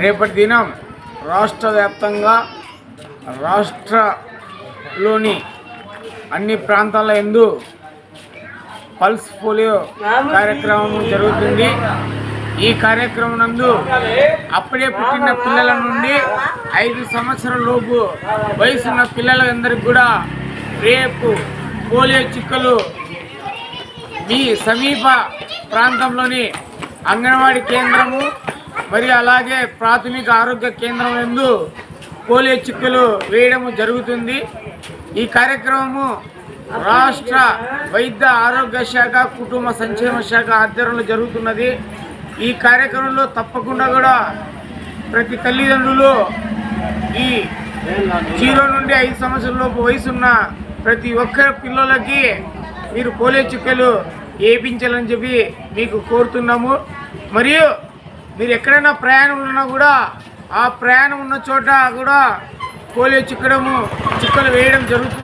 రేపటి దినం రాష్ట్ర వ్యాప్తంగా రాష్ట్రలోని అన్ని ప్రాంతాల ఎందు పల్స్ పోలియో కార్యక్రమం జరుగుతుంది. ఈ కార్యక్రమం నందు అప్పుడే పుట్టిన పిల్లల నుండి ఐదు సంవత్సరాల లోపు వయసున్న పిల్లలందరికీ కూడా రేపు పోలియో చుక్కలు మీ సమీప ప్రాంతంలోని అంగన్వాడీ కేంద్రము మరియు అలాగే ప్రాథమిక ఆరోగ్య కేంద్రం ఎందు పోలియో చిక్కులు వేయడం జరుగుతుంది. ఈ కార్యక్రమము రాష్ట్ర వైద్య ఆరోగ్య శాఖ కుటుంబ సంక్షేమ శాఖ ఆధ్వర్యంలో జరుగుతున్నది. ఈ కార్యక్రమంలో తప్పకుండా కూడా ప్రతి తల్లిదండ్రులు ఈ జీరో నుండి ఐదు సంవత్సరాల లోపు వయసున్న ప్రతి ఒక్క పిల్లలకి మీరు పోలియో చిక్కలు వేయించాలని చెప్పి మీకు కోరుతున్నాము. మరియు మీరు ఎక్కడైనా ప్రయాణం ఉన్నా కూడా ఆ ప్రయాణం ఉన్న చోట కూడా పోలియో చిక్కడము చుక్కలు వేయడం జరుగుతుంది.